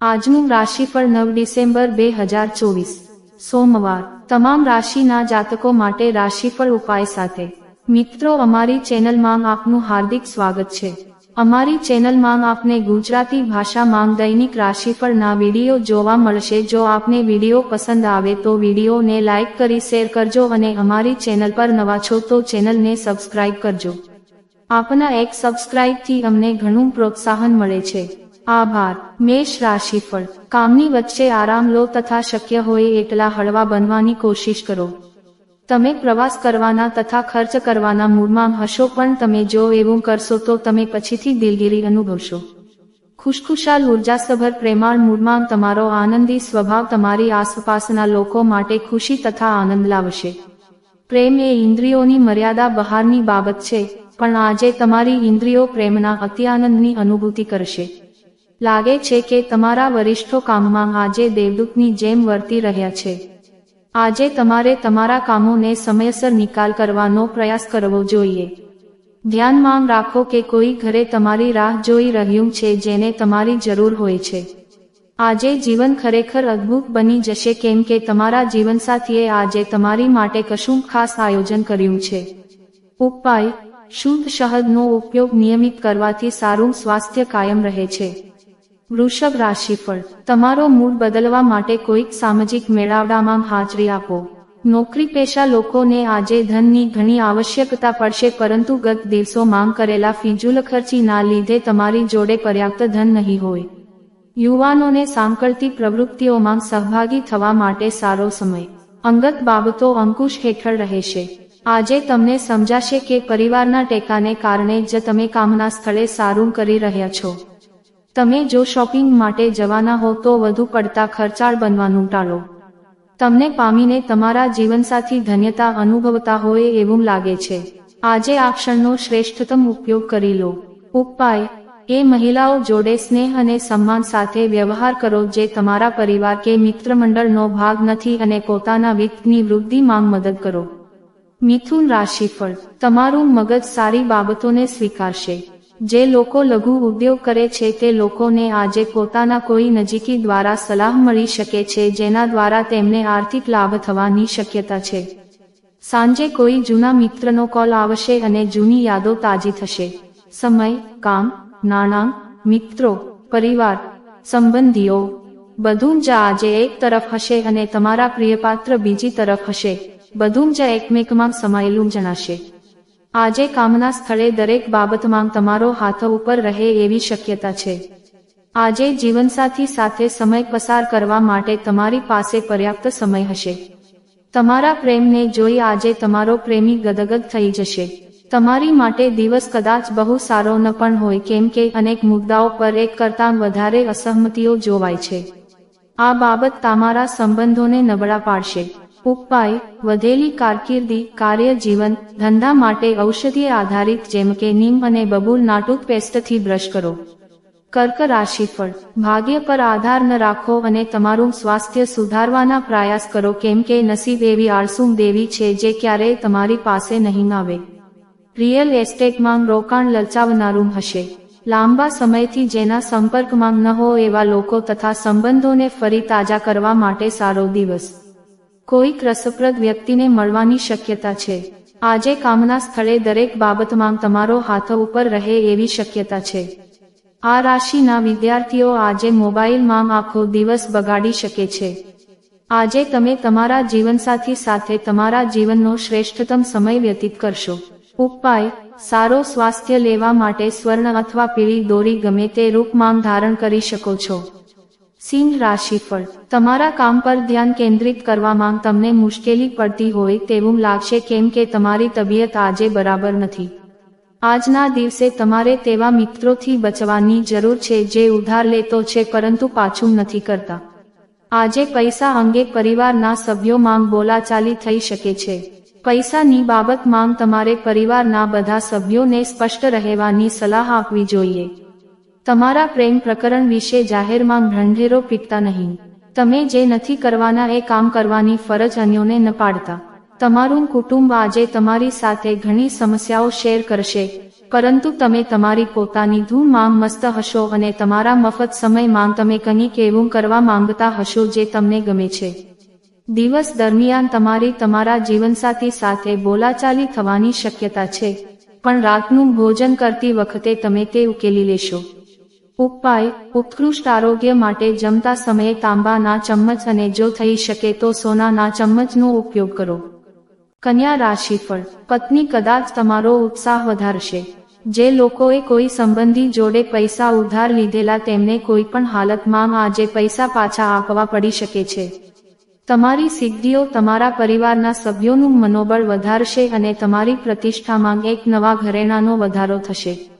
આજનું રાશિફળ નવ ડિસેમ્બર બે હજાર ચોવીસ. સોમવાર. તમામ રાશિના જાતકો માટે રાશિફળ ઉપાય સાથે. મિત્રો, અમારી ચેનલમાં આપનું હાર્દિક સ્વાગત છે. અમારી ચેનલમાં આપને ગુજરાતી ભાષામાં દૈનિક રાશિફળના વીડિયો જોવા મળશે. જો આપને વીડિયો પસંદ આવે તો વિડીયોને લાઇક કરી શેર કરજો અને અમારી ચેનલ પર નવા છો તો ચેનલને સબસ્ક્રાઇબ કરજો. આપના એક સબસ્ક્રાઇબથી અમને ઘણું પ્રોત્સાહન મળે છે. આભાર. મેષ રાશિફળ. કામની વચ્ચે આરામ લો તથા શક્ય હોય એટલા હળવા બનવાની કોશિશ કરો. તમે પ્રવાસ કરવાના તથા ખર્ચ કરવાના મૂડમાં હશો પણ તમે જો એવું કરશો તો તમે પછીથી દિલગીરી અનુભવશો. ખુશખુશાલ ઉર્જાસભર પ્રેમાળ મૂડમાં તમારો આનંદી સ્વભાવ તમારી આસપાસના લોકો માટે ખુશી તથા આનંદ લાવશે. પ્રેમ એ ઇન્દ્રિયોની મર્યાદા બહારની બાબત છે, પણ આજે તમારી ઇન્દ્રિયો પ્રેમના અત્યાનંદની અનુભૂતિ કરશે. લાગે છે કે તમારા વરિષ્ઠો કામમાં આજે દેવદૂતની જેમ વર્તી રહ્યા છે. આજે તમારે તમારા કામોને સમયસર નિકાલ કરવાનો પ્રયાસ કરવો જોઈએ. ધ્યાનમાં રાખો કે કોઈ ઘરે તમારી રાહ જોઈ રહ્યું છે જેને તમારી જરૂર હોય છે. આજે જીવન ખરેખર અદ્ભુત બની જશે કેમ કે તમારા જીવનસાથીએ આજે તમારી માટે કશું ખાસ આયોજન કર્યું છે. ઉપાય, શુદ્ધ શહદનો ઉપયોગ નિયમિત કરવાથી સારું સ્વાસ્થ્ય કાયમ રહે છે. વૃષભ રાશિફળ તમારો મૂડ બદલવા માટે કોઈક સામાજિક મેળાવડામાં હાજરી આપો. નોકરી પેશા લોકોને આજે ધનની ઘણી આવશ્યકતા પડશે પરંતુ ગત દિવસો માંગ કરેલા ફિજુલ ખર્ચીના લીધે તમારી જોડે પર્યાપ્ત ધન નહીં હોય. યુવાનોને સાંકળતી પ્રવૃત્તિઓમાં સહભાગી થવા માટે સારો સમય. અંગત બાબતો અંકુશ હેઠળ રહેશે. આજે તમને સમજાશે કે પરિવારના ટેકાને કારણે જ તમે કામના સ્થળે સારું કરી રહ્યા છો. તમે જો શોપિંગ માટે જવાના હો તો વધુ પડતા ખર્ચાળ બનવાનું ટાળો. તમને પામીને તમારા જીવનસાથી ધન્યતા અનુભવતા હોય એવું લાગે છે. આજે આ ક્ષણનો શ્રેષ્ઠતમ ઉપયોગ કરી લો. ઉપાય. એ મહિલાઓ જોડે સ્નેહ અને સન્માન સાથે વ્યવહાર કરો જે તમારા પરિવાર કે મિત્રમંડળનો ભાગ નથી અને પોતાના વિત્તની વૃદ્ધિ માંગ મદદ કરો. મિથુન રાશિફળ. તમારું મગજ સારી બાબતોને સ્વીકારશે. જે લોકો લઘુ ઉદ્યોગ કરે છે તે લોકોને આજે પોતાના કોઈ નજીકી દ્વારા સલાહ મળી શકે છે જેના દ્વારા તેમને આર્થિક લાભ થવાની શક્યતા છે. સાંજે કોઈ જૂના મિત્રનો કોલ આવશે અને જૂની યાદો તાજી થશે. સમય, કામ, નાણાં, મિત્રો, પરિવાર, સંબંધીઓ, બધું જ આજે એક તરફ હશે અને તમારા પ્રિયપાત્ર બીજી તરફ હશે. બધું જ એકમેકમાં સમાયેલું જણાશે. આજે કામના સ્થળે દરેક બાબતમાં તમારો હાથ ઉપર રહે એવી શક્યતા છે. આજે જીવનસાથી સાથે સમય પસાર કરવા માટે તમારી પાસે પર્યાપ્ત સમય હશે. તમારા પ્રેમને જોઈ આજે તમારો પ્રેમી ગદગદ થઈ જશે. તમારી માટે દિવસ કદાચ બહુ સારો ન પણ હોય કેમ કે અનેક મુદ્દાઓ પર એક કરતાં વધારે અસહમતિઓ જોવાય છે. આ બાબત તમારા સંબંધોને નબળા પાડશે. ઉપાય, વધેલી કારકિર્દી કાર્ય જીવન ધંધા માટે ઔષધીય આધારિત જેમ કે નીમ અને બબૂલ નાટુક પેસ્ટથી બ્રશ કરો. કર્ક રાશિફળ. ભાગ્ય પર આધાર ન રાખો અને તમારું સ્વાસ્થ્ય સુધારવાના પ્રયાસ કરો કેમ કે નસીબ એવી આળસુમ દેવી છે જે ક્યારેય તમારી પાસે નહીં આવે. રિયલ એસ્ટેટમાં રોકાણ લલચાવનારું હશે. લાંબા સમયથી જેના સંપર્કમાં ન હો એવા લોકો તથા સંબંધોને ફરી તાજા કરવા માટે સારો દિવસ. કોઈક રસપ્રદ વ્યક્તિને મળવાની શક્યતા છે. આજે કામના સ્થળે દરેક બાબતમાં તમારો હાથ ઉપર રહે એવી શક્યતા છે. આ રાશિના વિદ્યાર્થીઓ આજે મોબાઈલમાં આખો દિવસ બગાડી શકે છે. આજે તમે તમારા જીવનસાથી સાથે તમારા જીવનનો શ્રેષ્ઠતમ સમય વ્યતીત કરશો. ઉપાય, સારો સ્વાસ્થ્ય લેવા માટે સ્વર્ણ અથવા પીળી દોરી ગમે તે રૂપમાં ધારણ કરી શકો છો. સિંહ રાશિફળ તમારા કામ પર ધ્યાન કેન્દ્રિત કરવામાં તમને મુશ્કેલી પડતી હોય તેવું લાગશે કેમ કે તમારી તબિયત આજે બરાબર નથી. આજના દિવસે તમારે તેવા મિત્રોથી બચવાની જરૂર છે જે ઉધાર લેતો છે પરંતુ પાછું નથી કરતા. આજે પૈસા અંગે પરિવારના સભ્યો માંગ બોલાચાલી થઈ શકે છે. પૈસાની બાબત માંગ તમારે પરિવારના બધા સભ્યોને સ્પષ્ટ રહેવાની સલાહ આપવી જોઈએ. તમારા પ્રેમ પ્રકરણ વિશે જાહેરમાં ભંઢેરો પીટતા નહીં. તમે જે નથી કરવાના એ કામ કરવાની ફરજ અન્યોને ન પાડતા. તમારું કુટુંબ આજે તમારી સાથે ઘણી સમસ્યાઓ શેર કરશે. પરંતુ તમે તમારી પોતાની ધૂમ માંગ મસ્ત હશો અને તમારા મફત સમય માંગ તમે કંઈક એવું કરવા માંગતા હશો જે તમને ગમે છે. દિવસ દરમિયાન તમારી તમારા જીવનસાથી સાથે બોલાચાલી થવાની શક્યતા છે. પણ રાતનું ભોજન કરતી વખતે તમે તે ઉકેલી લેશો. ઉપાય, ઉત્કૃષ્ટ આરોગ્ય માટે જમતા સમયે તાંબાના ચમ્મચ અને જો થઈ શકે તો સોનાના ચમ્મચનો ઉપયોગ કરો. કન્યા રાશિફળ. પત્ની કદાચ તમારો ઉત્સાહ વધારશે. જે લોકોએ કોઈ સંબંધી જોડે પૈસા ઉધાર લીધેલા તેમને કોઈ પણ હાલતમાં આજે પૈસા પાછા આપવા પડી શકે છે. તમારી સિદ્ધિઓ તમારા પરિવારના સભ્યોનું મનોબળ વધારશે અને તમારી પ્રતિષ્ઠામાં એક નવા ઘરેણાનો વધારો થશે.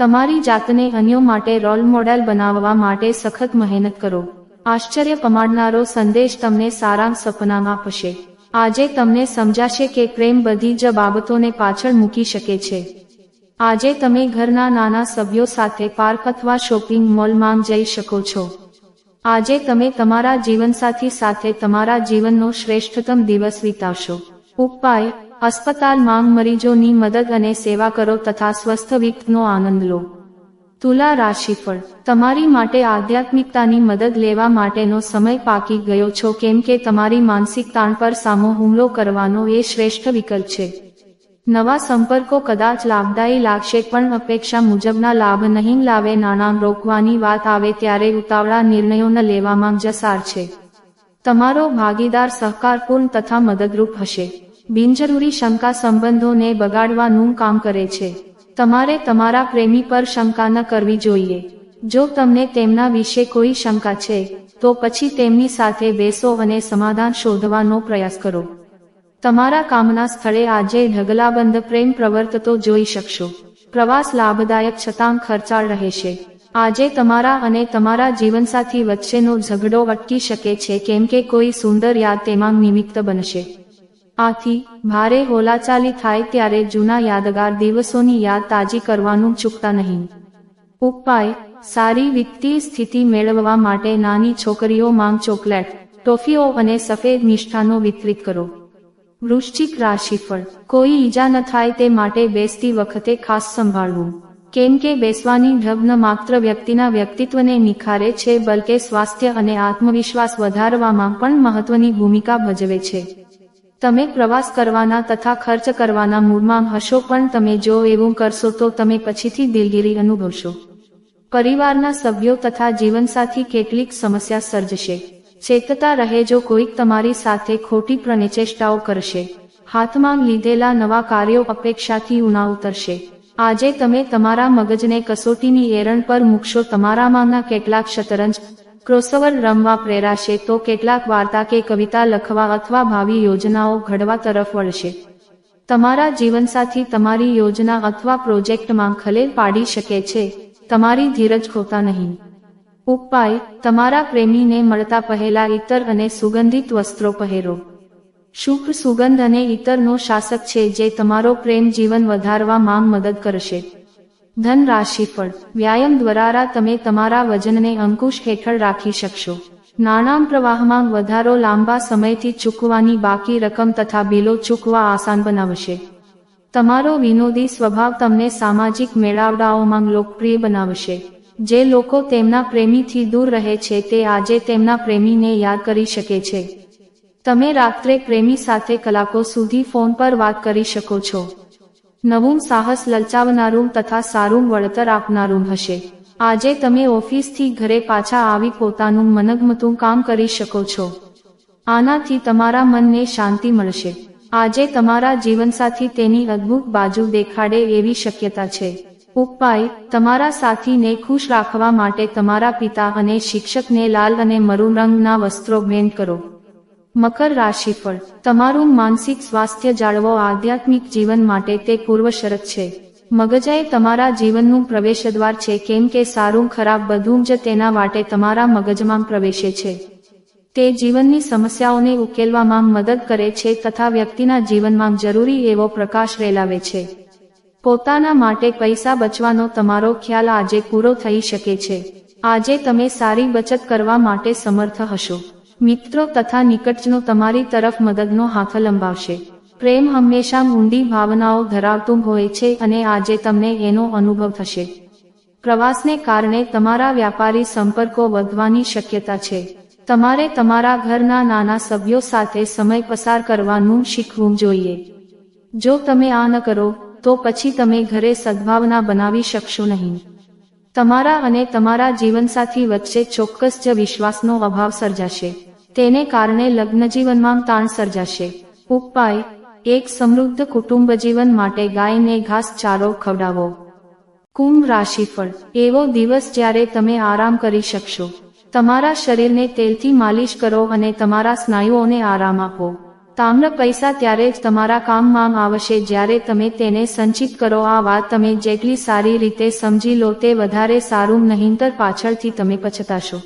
તમારી જાતને અન્યો માટે રોલ મોડેલ બનાવવા માટે સખત મહેનત કરો. આશ્ચર્ય પમાડનારો સંદેશ તમને સારા સપના આપશે. આજે તમને સમજાશે કે પ્રેમ બધી જ બાબતોને પાછળ મૂકી શકે છે. આજે તમે ઘરના નાના સભ્યો સાથે પાર્ક અથવા શોપિંગ મોલમાં જઈ શકો છો. આજે તમે તમારા જીવનસાથી સાથે તમારા જીવનનો શ્રેષ્ઠતમ દિવસ વિતાવશો. ઉપાય અસ્પતાલ માંગ મરીજોની મદદ અને સેવા કરો તથા સ્વસ્થ વિકતનો આનંદ લો. તુલા રાશિફળ. તમારી માટે આધ્યાત્મિકતાની મદદ લેવા માટેનો સમય પાકી ગયો છો કેમ કે તમારી માનસિક તાણ પર સામો હુમલો કરવાનો એ શ્રેષ્ઠ વિકલ્પ છે. નવા સંપર્કો કદાચ લાભદાયી લાગશે પણ અપેક્ષા મુજબના લાભ નહીં લાવે નાણાં રોકવાની વાત આવે ત્યારે ઉતાવળા નિર્ણયો ન લેવામાં જસાર છે. તમારો ભાગીદાર સહકારપૂર્ણ તથા મદદરૂપ હશે. બિનજરૂરી શંકા સંબંધોને બગાડવાનું કામ કરે છે. તમારે તમારા પ્રેમી પર શંકા ન કરવી જોઈએ. જો તમને તેમના વિશે કોઈ શંકા છે, તો પછી તેમની સાથે બેસો અને સમાધાન શોધવાનો પ્રયાસ કરો. તમારા કામના સ્થળે આજે ઢગલાબંધ પ્રેમ પ્રવર્તતો જોઈ શકશો. પ્રવાસ લાભદાયક છતાં ખર્ચાળ રહેશે. આજે તમારા અને તમારા જીવનસાથી વચ્ચેનો ઝઘડો અટકી શકે છે કેમ કે કોઈ સુંદર યાદ તેમાં નિમિત્ત બનશે. આથી, ભારે હોલાચાલી થાય ત્યારે જૂના યાદગાર દિવસોની યાદ તાજી કરવાનું ચૂકતા નહીં. ઉપાય, સારી વિત્તીય સ્થિતિ મેળવવા માટે નાની છોકરીઓ માંગ ચોકલેટ, ટોફીઓ અને સફેદ મિષ્ઠાનો વિતરિત કરો. વૃશ્ચિક રાશિફળ, કોઈ ઈજા ન થાય તે માટે બેસતી વખતે ખાસ સંભાળવું. કેમ કે બેસવાની ઢબ ન માત્ર વ્યક્તિના વ્યક્તિત્વને નિખારે છે, બલકે સ્વાસ્થ્ય અને આત્મવિશ્વાસ વધારવામાં પણ મહત્વની ભૂમિકા ભજવે છે. તમે પ્રવાસ કરવાના તથા ખર્ચ કરવાના મૂડમાં હશો, પણ તમે જો એવું કરશો તો તમે પછીથી દિલગીરી અનુભવશો. પરિવારના સભ્યો તથા જીવનસાથી કેટલીક સમસ્યા સર્જશે. ચેતતા રહેજો કોઈક તમારી સાથે ખોટી પ્રનિચેષ્ટાઓ કરશે. હાથમાં લીધેલા નવા કાર્યો અપેક્ષાથી ઉના ઉતરશે. આજે તમે તમારા મગજને કસોટીની એરણ પર મૂકશો, તમારામાંના કેટલાક શતરંજ ક્રોસઓવર રમવા પ્રેરાશે તો કેટલાક વાર્તા કે કવિતા લખવા અથવા ભાવિ યોજનાઓ ઘડવા તરફ વળશે. તમારા જીવનસાથી તમારી યોજના અથવા પ્રોજેક્ટમાં ખલેલ પાડી શકે છે. તમારી ધીરજ ખોતા નહીં. ઉપાય, તમારા પ્રેમીને મળતા પહેલા ઇતર અને સુગંધિત વસ્ત્રો પહેરો. શુભ સુગંધ અને ઇતરનો શાસક છે જે તમારો પ્રેમ જીવન વધારવા મદદ કરશે. ધન રાશિફળ વ્યાયામ દ્વારા તમે તમારા વજનને અંકુશ હેઠળ રાખી શકશો. નાણાં પ્રવાહમાં વધારો લાંબા સમયથી ચૂકવાની બાકી રકમ તથા બિલો ચૂકવા આસાન બનાવશે. તમારો વિનોદી સ્વભાવ તમને સામાજિક મેળાવડાઓમાં લોકપ્રિય બનાવશે. જે લોકો તેમના પ્રેમીથી દૂર રહે છે તે આજે તેમના પ્રેમીને યાદ કરી શકે છે. તમે રાત્રે પ્રેમી સાથે કલાકો સુધી ફોન પર વાત કરી શકો છો. નવું સાહસ લલચાવનારું તથા સારું વળતર આપનારું હશે. આજે તમે ઓફિસથી ઘરે પાછા આવી પોતાનું મનગમતું કામ કરી શકો છો. આનાથી તમારા મનને શાંતિ મળશે. આજે તમારા જીવનસાથી તેની અદ્ભુત બાજુ દેખાડે એવી શક્યતા છે. ઉપાય, તમારા સાથીને ખુશ રાખવા માટે તમારા પિતા અને શિક્ષકને લાલ અને મરૂન રંગના વસ્ત્રો ભેન્ટ કરો. મકર રાશિફળ. તમારું માનસિક સ્વાસ્થ્ય જાળવો આધ્યાત્મિક જીવન માટે તે પૂર્વ શરત છે. મગજએ તમારા જીવનનું પ્રવેશદ્વાર છે કેમ કે સારું ખરાબ બધું જ તેના માટે તમારા મગજમાં પ્રવેશે છે. તે જીવનની સમસ્યાઓને ઉકેલવામાં મદદ કરે છે તથા વ્યક્તિના જીવનમાં જરૂરી એવો પ્રકાશ રેલાવે છે. પોતાના માટે પૈસા બચવાનો તમારો ખ્યાલ આજે પૂરો થઈ શકે છે. આજે તમે સારી બચત કરવા માટે સમર્થ હશો. મિત્રો તથા નિકટજનો તમારી તરફ મદદનો હાથ લંબાવશે. પ્રેમ હંમેશા ઊંડી ભાવનાઓ ધરાવતું હોય છે અને આજે તમને એનો અનુભવ થશે. પ્રવાસને કારણે તમારા વ્યાપારી સંપર્કો વધવાની શક્યતા છે. તમારે તમારા ઘરના નાના સભ્યો સાથે સમય પસાર કરવાનું શીખવું જોઈએ. જો તમે આ ન કરો, તો પછી તમે ઘરે સદ્ભાવના બનાવી શકશો નહીં. તમારા અને તમારા જીવનસાથી વચ્ચે ચોક્કસ જ વિશ્વાસનો અભાવ સર્જાશે. તેને કારણે લગ્નજીવનમાં તાણ સર્જાશે. ઉપાય, એક સમૃદ્ધ કુટુંબ જીવન માટે ગાયને ઘાસ ચારો ખવડાવો. કુંભ રાશિફળ, એવો દિવસ જ્યારે તમે આરામ કરી શકશો. તમારા શરીરને તેલથી માલિશ કરો અને તમારા સ્નાયુઓને આરામ આપો. તામ્ર પૈસા ત્યારે જ તમારા કામમાં આવશે જ્યારે તમે તેને સંચિત કરો. આ વાત તમે જેટલી સારી રીતે સમજી લો તે વધારે સારું, નહીંતર પાછળથી તમે પછતાશો.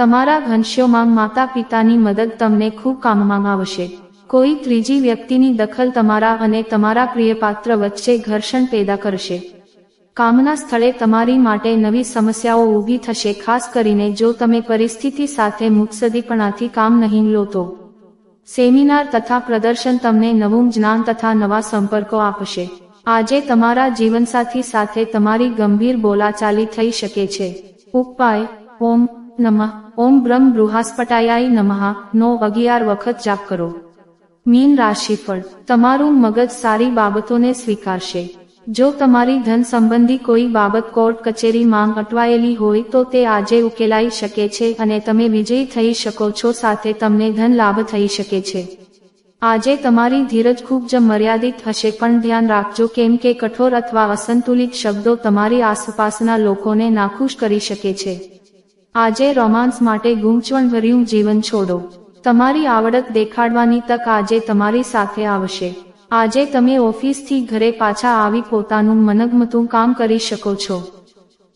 તમારા ઘનશ્યોમાં માતા પિતાની મદદ તમને ખૂબ કામમાં આવશે. કોઈ ત્રીજી વ્યક્તિની દખલ તમારા અને તમારા પ્રિયપાત્ર વચ્ચે ઘર્ષણ પેદા કરશે. કામના સ્થળે તમારી માટે નવી સમસ્યાઓ ઊભી થશે, ખાસ કરીને જો તમે પરિસ્થિતિ સાથે મુત્સદીપણાથી કામ નહીં લો તો. સેમિનાર તથા પ્રદર્શન તમને નવું જ્ઞાન તથા નવા સંપર્કો આપશે. આજે તમારા જીવનસાથી સાથે તમારી ગંભીર બોલાચાલી થઈ શકે છે. ઉપાય, ઓમ નમઃ ઓમ બ્રહ્મ બૃહસ્પટાયાય નમઃ નો અગિયાર વખત જાપ કરો મીન રાશિફળ તમારું મગજ સારી બાબતોને સ્વીકારશે જો તમારી ધન સંબંધી કોઈ બાબત કોર્ટ કચેરી માંગ અટવાયેલી હોય તો તે આજે ઉકેલાઈ શકે છે અને તમે વિજયી થઈ શકો છો સાથે તમને ધન લાભ થઈ શકે છે આજે તમારી ધીરજ ખૂબ જ મર્યાદિત હશે પણ ધ્યાન રાખજો કેમ કે કઠોર અથવા અસંતુલિત શબ્દો તમારી આસપાસના લોકોને નાખુશ કરી શકે છે આજે રોમાન્સ માટે ગૂંચવણભર્યું જીવન છોડો. તમારી આવડત દેખાડવાની તક આજે તમારી સાથે આવશે. આજે તમે ઓફિસથી ઘરે પાછા આવી પોતાનું મનગમતું કામ કરી શકો છો.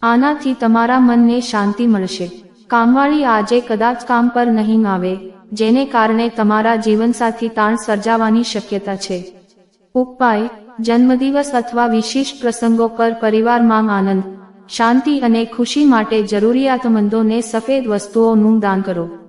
આનાથી તમારા મનને શાંતિ મળશે. કામવાળી આજે કદાચ કામ પર નહીં આવે, જેને કારણે તમારા જીવનસાથી તાણ સર્જાવાની શક્યતા છે. ઉપાય, જન્મદિવસ અથવા વિશિષ્ટ પ્રસંગો પર પરિવારમાં આનંદ. શાંતિ અને ખુશી માટે જરૂરિયાતમંદોને સફેદ વસ્તુઓનું દાન કરો.